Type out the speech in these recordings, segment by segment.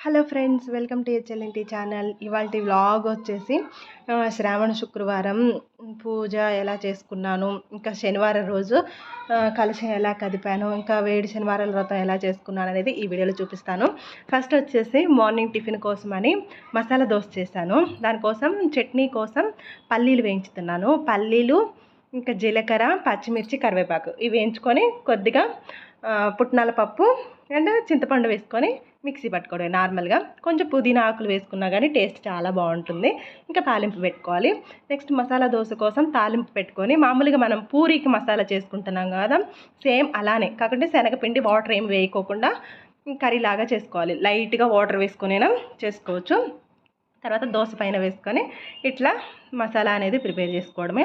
Hello friends welcome to HLNT channel. ఇవాళ vlog వచ్చేసి శ్రావణ శుక్రవారం పూజ ఎలా చేసుకున్నాను ఇంకా శనివారం రోజు ఆ, కలశం ఎలా కదిపాను ఇంకా వేడి శనివారాల వ్రతం ఎలా చేసుకున్నాను అనేది ఈ వీడియోలో చూపిస్తాను. ఫస్ట్ వచ్చేసి మార్నింగ్ టిఫిన్ కోసం అని మసాలా దోశ చేశాను. దానికోసం చట్నీ కోసం పల్లీలు వేయించుతున్నాను. పల్లీలు ఇంకా జీలకర్ర పచ్చిమిర్చి కరివేపాకు ఇవి వేయించుకొని కొద్దిగా పుట్నాల పప్పు అండ్ చింతపండు వేసుకొని మిక్సీ పట్టుకోవడం నార్మల్గా. కొంచెం పుదీనా ఆకులు వేసుకున్నా కానీ టేస్ట్ చాలా బాగుంటుంది. ఇంకా తాలింపు పెట్టుకోవాలి. నెక్స్ట్ మసాలా దోశ కోసం తాలింపు పెట్టుకొని మామూలుగా మనం పూరీకి మసాలా చేసుకుంటున్నాం కదా సేమ్ అలానే. కాకుంటే శనగపిండి వాటర్ ఏం వేయకోకుండా కర్రీ లాగా చేసుకోవాలి. లైట్గా వాటర్ వేసుకునేనా చేసుకోవచ్చు. తర్వాత దోశ పైన వేసుకొని ఇట్లా మసాలా అనేది ప్రిపేర్ చేసుకోవడమే.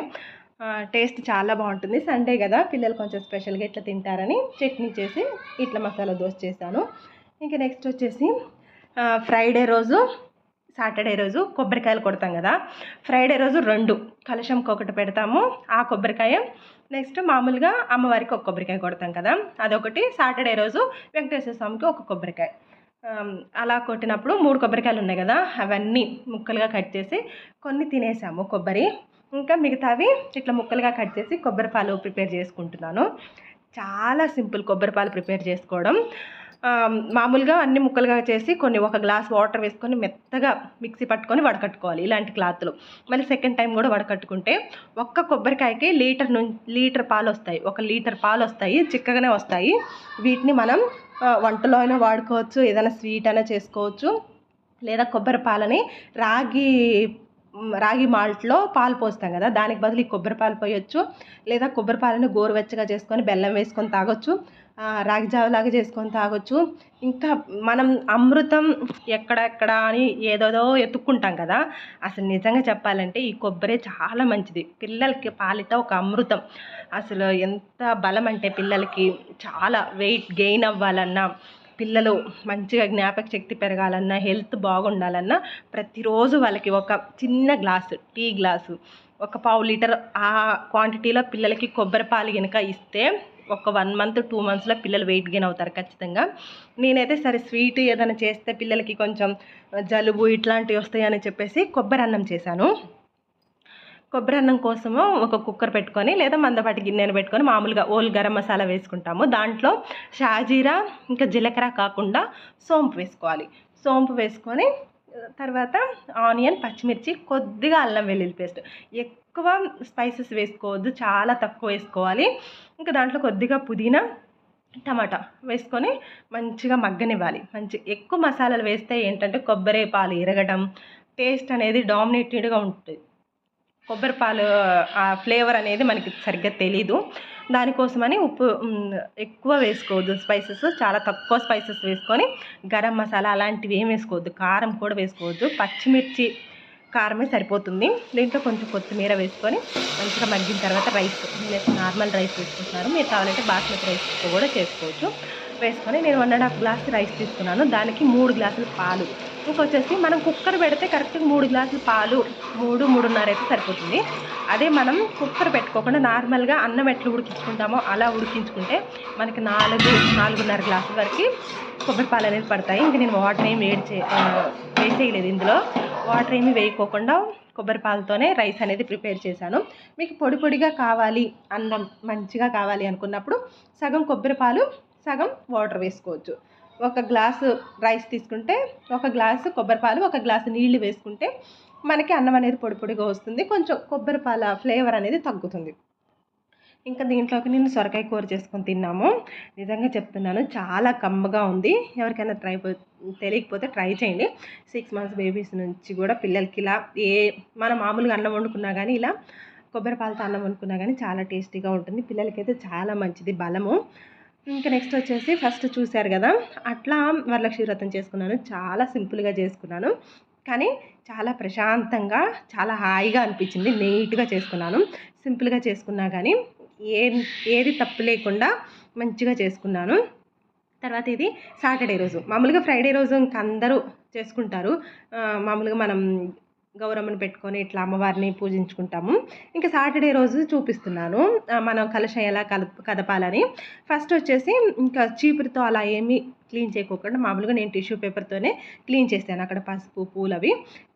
టేస్ట్ చాలా బాగుంటుంది. సండే కదా పిల్లలు కొంచెం స్పెషల్గా ఇట్లా తింటారని చట్నీ చేసి ఇట్లా మసాలా దోశ చేశాను. ఇంకా నెక్స్ట్ వచ్చేసి ఫ్రైడే రోజు సాటర్డే రోజు కొబ్బరికాయలు కొడతాం కదా. ఫ్రైడే రోజు రెండు కలశంకి ఒకటి పెడతాము ఆ కొబ్బరికాయ. నెక్స్ట్ మామూలుగా అమ్మవారికి ఒక కొబ్బరికాయ కొడతాం కదా. అదొకటి. సాటర్డే రోజు వెంకటేశ్వర స్వామికి ఒక కొబ్బరికాయ. అలా కొట్టినప్పుడు మూడు కొబ్బరికాయలు ఉన్నాయి కదా అవన్నీ ముక్కలుగా కట్ చేసి కొన్ని తినేసాము కొబ్బరి. ఇంకా మిగతావి ఇట్లా ముక్కలుగా కట్ చేసి కొబ్బరి పాలు ప్రిపేర్ చేసుకుంటున్నాను. చాలా సింపుల్ కొబ్బరి పాలు ప్రిపేర్ చేసుకోవడం. మామూలుగా అన్ని ముక్కలుగా చేసి కొన్ని ఒక గ్లాస్ వాటర్ వేసుకొని మెత్తగా మిక్సీ పట్టుకొని వడకట్టుకోవాలి ఇలాంటి క్లాత్లు. మళ్ళీ సెకండ్ టైం కూడా వడకట్టుకుంటే ఒక్క కొబ్బరికాయకి లీటర్ను లీటర్ పాలు వస్తాయి. ఒక లీటర్ పాలు వస్తాయి చిక్కగానే వస్తాయి. వీటిని మనం వంటలో అయినా వాడుకోవచ్చు ఏదైనా స్వీట్ అయినా చేసుకోవచ్చు. లేదా కొబ్బరి పాలని రాగి రాగి మాల్ట్లో పాలు పోస్తాం కదా దానికి బదులు ఈ కొబ్బరి పాలు పోయొచ్చు. లేదా కొబ్బరి పాలను గోరువెచ్చగా చేసుకొని బెల్లం వేసుకొని తాగొచ్చు. ఆ, రాగి జావలాగా చేసుకొని తాగొచ్చు. ఇంకా మనం అమృతం ఎక్కడెక్కడ అని ఏదోదో ఎత్తుక్కుంటాం కదా అసలు నిజంగా చెప్పాలంటే ఈ కొబ్బరి చాలా మంచిది. పిల్లలకి పాలిట ఒక అమృతం. అసలు ఎంత బలం అంటే పిల్లలకి చాలా వెయిట్ గెయిన్ అవ్వాలన్నా పిల్లలు మంచిగా జ్ఞాపక శక్తి పెరగాలన్నా హెల్త్ బాగుండాలన్నా ప్రతిరోజు వాళ్ళకి ఒక చిన్న గ్లాసు టీ గ్లాసు ఒక పావు లీటర్ ఆ క్వాంటిటీలో పిల్లలకి కొబ్బరి పాలు కనుక ఇస్తే ఒక వన్ మంత్ టూ మంత్స్లో పిల్లలు వెయిట్ గెయిన్ అవుతారు ఖచ్చితంగా. నేనైతే సరే స్వీట్ ఏదైనా చేస్తే పిల్లలకి కొంచెం జలుబు ఇట్లాంటివి వస్తాయని చెప్పేసి కొబ్బరి అన్నం చేశాను. కొబ్బరి అన్నం కోసము ఒక కుక్కర్ పెట్టుకొని లేదా మందపాటి గిన్నెను పెట్టుకొని మామూలుగా ఓల్ గరం మసాలా వేసుకుంటాము. దాంట్లో షాజీరా ఇంకా జీలకర్ర కాకుండా సోంపు వేసుకోవాలి. సోంపు వేసుకొని తర్వాత ఆనియన్ పచ్చిమిర్చి కొద్దిగా అల్లం వెల్లుల్లి పేస్ట్. ఎక్కువ స్పైసెస్ వేసుకోవద్దు చాలా తక్కువ వేసుకోవాలి. ఇంకా దాంట్లో కొద్దిగా పుదీనా టమాటా వేసుకొని మంచిగా మగ్గనివ్వాలి. మంచి ఎక్కువ మసాలాలు వేస్తే ఏంటంటే కొబ్బరి పాలు ఎరగడం టేస్ట్ అనేది డామినేటెడ్గా ఉంటుంది. కొబ్బరి పాలు ఆ ఫ్లేవర్ అనేది మనకి సరిగ్గా తెలీదు. దానికోసమని ఉప్పు ఎక్కువ వేసుకోవద్దు స్పైసెస్ చాలా తక్కువ స్పైసెస్ వేసుకొని గరం మసాలా అలాంటివి ఏం వేసుకోవద్దు. కారం కూడా వేసుకోవద్దు. పచ్చిమిర్చి కారమే సరిపోతుంది. దీంట్లో కొంచెం కొత్తిమీర వేసుకొని మంచిగా మగ్గిన తర్వాత రైస్ నేను నార్మల్ రైస్ వేసుకుంటున్నాను మీరు కావాలంటే బాస్మతి రైస్ కూడా చేసుకోవచ్చు. వేసుకొని నేను one and half glass rice తీసుకున్నాను. దానికి మూడు గ్లాసులు పాలు. ఇంకొచ్చేసి మనం కుక్కర్ పెడితే కరెక్ట్గా మూడు గ్లాసులు పాలు మూడు మూడున్నర అయితే సరిపోతుంది. అదే మనం కుక్కర్ పెట్టుకోకుండా నార్మల్గా అన్నం ఎట్లా ఉడికించుకుంటామో అలా ఉడికించుకుంటే మనకి నాలుగు నాలుగున్నర గ్లాసుల వరకు కొబ్బరి పాలు అనేది పడతాయి. ఇంకా నేను వాటర్ ఏం వేడి చే వేసేయలేదు ఇందులో. వాటర్ ఏమి వేయకోకుండా కొబ్బరి పాలతోనే రైస్ అనేది ప్రిపేర్ చేశాను. మీకు పొడి పొడిగా కావాలి అన్నం మంచిగా కావాలి అనుకున్నప్పుడు సగం కొబ్బరి పాలు సగం వాటర్ వేసుకోవచ్చు. ఒక గ్లాసు రైస్ తీసుకుంటే ఒక గ్లాసు కొబ్బరి పాలు ఒక గ్లాసు నీళ్ళు వేసుకుంటే మనకి అన్నం అనేది పొడి పొడిగా వస్తుంది. కొంచెం కొబ్బరి పాల ఫ్లేవర్ అనేది తగ్గుతుంది. ఇంకా దీంట్లోకి నేను సొరకాయ కూర చేసుకొని తిన్నాము. నిజంగా చెప్తున్నాను చాలా కమ్మగా ఉంది. ఎవరికైనా ట్రై తెలియకపోతే ట్రై చేయండి. సిక్స్ మంత్స్ బేబీస్ నుంచి కూడా పిల్లలకి ఇలా ఏ మన మామూలుగా అన్నం వండుకున్నా కానీ ఇలా కొబ్బరి పాలతో అన్నం వండుకున్నా కానీ చాలా టేస్టీగా ఉంటుంది. పిల్లలకైతే చాలా మంచిది బలము. ఇంకా నెక్స్ట్ వచ్చేసి ఫస్ట్ చూశారు కదా అట్లా వరలక్ష్మి వ్రతం చేసుకున్నాను. చాలా సింపుల్గా చేసుకున్నాను. కానీ చాలా ప్రశాంతంగా చాలా హాయిగా అనిపించింది. నీట్గా చేసుకున్నాను. సింపుల్గా చేసుకున్నా కానీ ఏం ఏది తప్పు లేకుండా మంచిగా చేసుకున్నాను. తర్వాత ఇది సాటర్డే రోజు. మామూలుగా ఫ్రైడే రోజు ఇంక అందరూ చేసుకుంటారు. మామూలుగా మనం గౌరమ్మను పెట్టుకొని ఇట్లా అమ్మవారిని పూజించుకుంటాము. ఇంకా సాటర్డే రోజు చూపిస్తున్నాను. మనం కలశం ఎలా కలప కదపాలని. ఫస్ట్ వచ్చేసి ఇంకా చీపురితో అలా ఏమీ క్లీన్ చేయకోకుండా మామూలుగా నేను టిష్యూ పేపర్తోనే క్లీన్ చేస్తాను. అక్కడ పసుపు పూలు అవి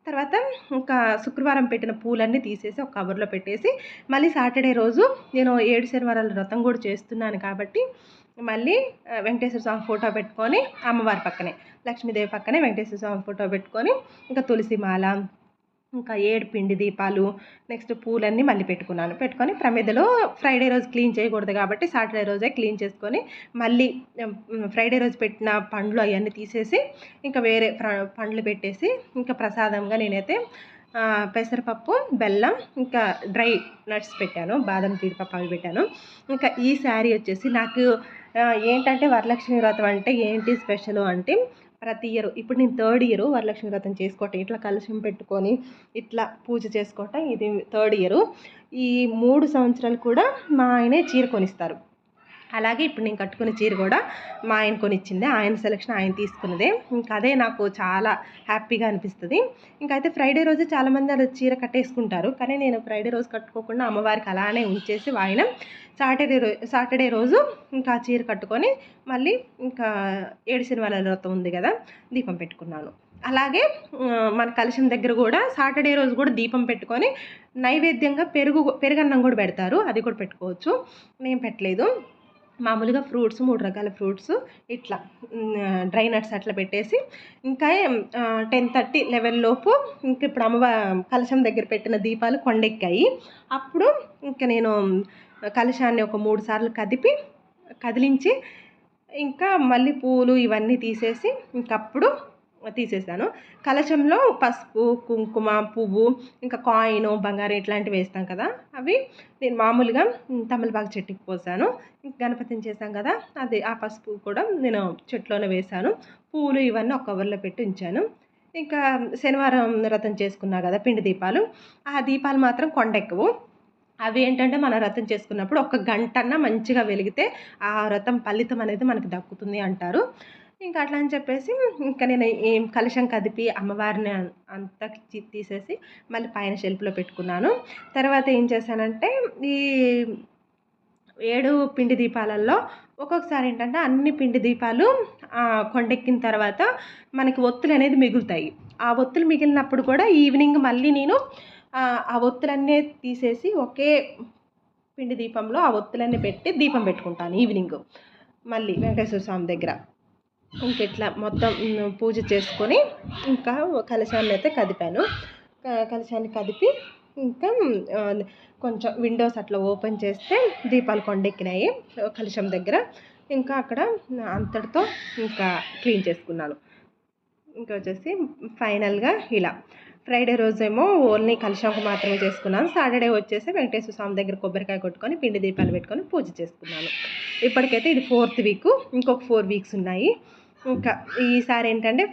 తర్వాత ఇంకా శుక్రవారం పెట్టిన పూలన్నీ తీసేసి ఒక కవర్లో పెట్టేసి మళ్ళీ సాటర్డే రోజు నేను ఏడు శనివారాల వ్రతం కూడా చేస్తున్నాను కాబట్టి మళ్ళీ వెంకటేశ్వర స్వామి ఫోటో పెట్టుకొని అమ్మవారి పక్కనే లక్ష్మీదేవి పక్కనే వెంకటేశ్వర స్వామి ఫోటో పెట్టుకొని ఇంకా తులసి మాల ఇంకా ఏడు పిండి దీపాలు నెక్స్ట్ పూలన్నీ మళ్ళీ పెట్టుకున్నాను. పెట్టుకొని ప్రమిదలో ఫ్రైడే రోజు క్లీన్ చేయకూడదు కాబట్టి సాటర్డే రోజే క్లీన్ చేసుకొని మళ్ళీ ఫ్రైడే రోజు పెట్టిన పండ్లు అవన్నీ తీసేసి ఇంకా వేరే పండ్లు పెట్టేసి ఇంకా ప్రసాదంగా నేనైతే పెసరపప్పు బెల్లం ఇంకా డ్రై నట్స్ పెట్టాను బాదం జీడిపప్పు అవి పెట్టాను. ఇంకా ఈ శారీ వచ్చేసి నాకు ఏంటంటే వరలక్ష్మి వ్రతం అంటే ఏంటి స్పెషల్ అంటే ప్రతి ఇయర్ ఇప్పుడు నేను థర్డ్ ఇయర్ వరలక్ష్మి వ్రతం చేసుకోవటం ఇట్లా కలుషం పెట్టుకొని ఇట్లా పూజ చేసుకోవటం ఇది థర్డ్ ఇయర్. ఈ మూడు సంవత్సరాలు కూడా మా ఆయనే చీర కొనిస్తారు. అలాగే ఇప్పుడు నేను కట్టుకునే చీర కూడా మా ఆయన కొనిచ్చింది. ఆయన సెలెక్షన్ ఆయన తీసుకున్నదే. ఇంకా అదే నాకు చాలా హ్యాపీగా అనిపిస్తుంది. ఇంకైతే ఫ్రైడే రోజు చాలామంది అది చీర కట్టేసుకుంటారు. కానీ నేను ఫ్రైడే రోజు కట్టుకోకుండా అమ్మవారికి అలానే ఉంచేసి ఆయన సాటర్డే రోజు సాటర్డే రోజు ఇంకా చీర కట్టుకొని మళ్ళీ ఇంకా ఏడు శనివారాల వ్రతం ఉంది కదా దీపం పెట్టుకున్నాను. అలాగే మన కలశం దగ్గర కూడా సాటర్డే రోజు కూడా దీపం పెట్టుకొని నైవేద్యంగా పెరుగు పెరుగన్నం కూడా పెడతారు. అది కూడా పెట్టుకోవచ్చు. నేను పెట్టలేదు. మామూలుగా ఫ్రూట్స్ మూడు రకాల ఫ్రూట్స్ ఇట్లా డ్రై నట్స్ అట్లా పెట్టేసి ఇంకా టెన్ థర్టీ లెవెన్ లోపు ఇంక ఇప్పుడు అమ్మ కలశం దగ్గర పెట్టిన దీపాలు కొండెక్కాయి. అప్పుడు ఇంకా నేను కలశాన్ని ఒక మూడు సార్లు కదిపి కదిలించి ఇంకా మళ్ళీ పూలు ఇవన్నీ తీసేసి ఇంకప్పుడు తీసేసాను. కలశంలో పసుపు కుంకుమ పువ్వు ఇంకా కాయిన్ బంగారం ఇట్లాంటివి వేస్తాం కదా. అవి నేను మామూలుగా తమలపాకు చెట్టుకి పోసాను. గణపతిని చేశాం కదా అది ఆ పసుపు కూడా నేను చెట్లోనే వేశాను. పూలు ఇవన్నీ ఒక కవర్లో పెట్టి ఉంచాను. ఇంకా శనివారం రథం చేసుకున్నా కదా పిండి దీపాలు. ఆ దీపాలు మాత్రం కొండెక్కవు. అవి ఏంటంటే మనం వ్రతం చేసుకున్నప్పుడు ఒక గంటన్నా మంచిగా వెలిగితే ఆ వ్రతం ఫలితం అనేది మనకు దక్కుతుంది అంటారు. ఇంకా అట్లా అని చెప్పేసి ఇంకా నేను ఏం కలశం కదిపి అమ్మవారిని అంతా తీసేసి మళ్ళీ పైన షెల్ఫ్లో పెట్టుకున్నాను. తర్వాత ఏం చేశానంటే ఈ ఏడు పిండి దీపాలలో ఒక్కొక్కసారి ఏంటంటే అన్ని పిండి దీపాలు కొండెక్కిన తర్వాత మనకి ఒత్తులు అనేది మిగులుతాయి. ఆ ఒత్తులు మిగిలినప్పుడు కూడా ఈవినింగ్ మళ్ళీ నేను ఆ ఒత్తులన్నీ తీసేసి ఒకే పిండి దీపంలో ఆ ఒత్తులన్నీ పెట్టి దీపం పెట్టుకుంటాను ఈవినింగ్ మళ్ళీ వెంకటేశ్వర స్వామి దగ్గర. ఇంకెట్లా మొత్తం పూజ చేసుకొని ఇంకా కలశాన్ని అయితే కదిపాను. కలశాన్ని కదిపి ఇంకా కొంచెం విండోస్ అట్లా ఓపెన్ చేస్తే దీపాలు కొండెక్కినాయి కలశం దగ్గర. ఇంకా అక్కడ అంతటితో ఇంకా క్లీన్ చేసుకున్నాను. ఇంకా వచ్చేసి ఫైనల్గా ఇలా. ఫ్రైడే రోజేమో ఓన్లీ కలిశాంకు మాత్రమే చేసుకున్నాను. సాటర్డే వచ్చేసి వెంకటేశ్వర స్వామి దగ్గర కొబ్బరికాయ కొట్టుకొని పిండి దీపాలు పెట్టుకొని పూజ చేసుకున్నాను. ఇప్పటికైతే ఇది ఫోర్త్ వీక్. ఇంకొక ఫోర్ వీక్స్ ఉన్నాయి. ఇంకా ఈసారి ఏంటంటే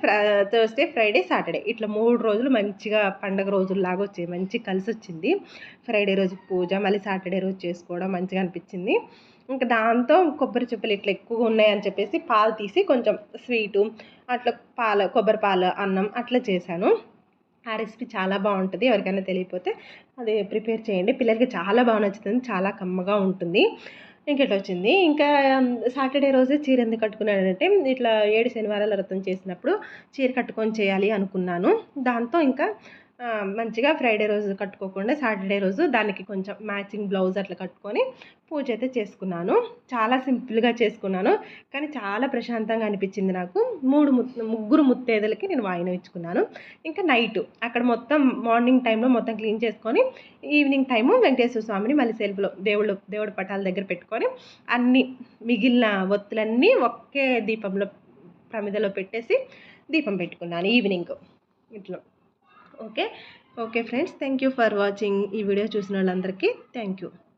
థర్స్డే ఫ్రైడే సాటర్డే. ఇట్లా మూడు రోజులు మంచిగా పండగ రోజుల్లాగా వచ్చాయి. మంచి కలిసి వచ్చింది ఫ్రైడే రోజు పూజ మళ్ళీ సాటర్డే రోజు చేసుకోవడం మంచిగా అనిపించింది. ఇంకా దాంతో కొబ్బరి చెప్పులు ఇట్లా ఎక్కువగా ఉన్నాయని చెప్పేసి పాలు తీసి కొంచెం స్వీటు అట్లా పాల కొబ్బరి పాలు అన్నం అట్లా చేశాను. ఆ రెసిపీ చాలా బాగుంటుంది. ఎవరికైనా తెలియకపోతే అది ప్రిపేర్ చేయండి. పిల్లలకి చాలా బాగా నచ్చుతుంది. చాలా కమ్మగా ఉంటుంది. ఇంకెట్లా వచ్చింది? ఇంకా సాటర్డే రోజే చీర ఎందుకు కట్టుకున్నానంటే ఇట్లా ఏడు శనివారాల వ్రతం చేసినప్పుడు చీర కట్టుకొని చేయాలి అనుకున్నాను. దాంతో ఇంకా మంచిగా ఫ్రైడే రోజు కట్టుకోకుండా సాటర్డే రోజు దానికి కొంచెం మ్యాచింగ్ బ్లౌజ్ అట్లా కట్టుకొని పూజ అయితే చేసుకున్నాను. చాలా సింపుల్గా చేసుకున్నాను. కానీ చాలా ప్రశాంతంగా అనిపించింది నాకు. మూడు ముగ్గురు ముత్తేదలకి నేను వాయినం ఇచ్చుకున్నాను. ఇంకా నైట్ అక్కడ మొత్తం మార్నింగ్ టైంలో మొత్తం క్లీన్ చేసుకొని ఈవినింగ్ టైము వెంకటేశ్వర స్వామిని మళ్ళీ సెల్ఫ్లో దేవుడు దేవుడు పటాల దగ్గర పెట్టుకొని అన్ని మిగిలిన ఒత్తులన్నీ ఒకే దీపంలో ప్రమిదలో పెట్టేసి దీపం పెట్టుకున్నాను ఈవినింగ్. ఇట్లా. Okay? Okay friends thank you for watching ఈ వీడియో చూసిన వాళ్ళందరికీ. Thank you.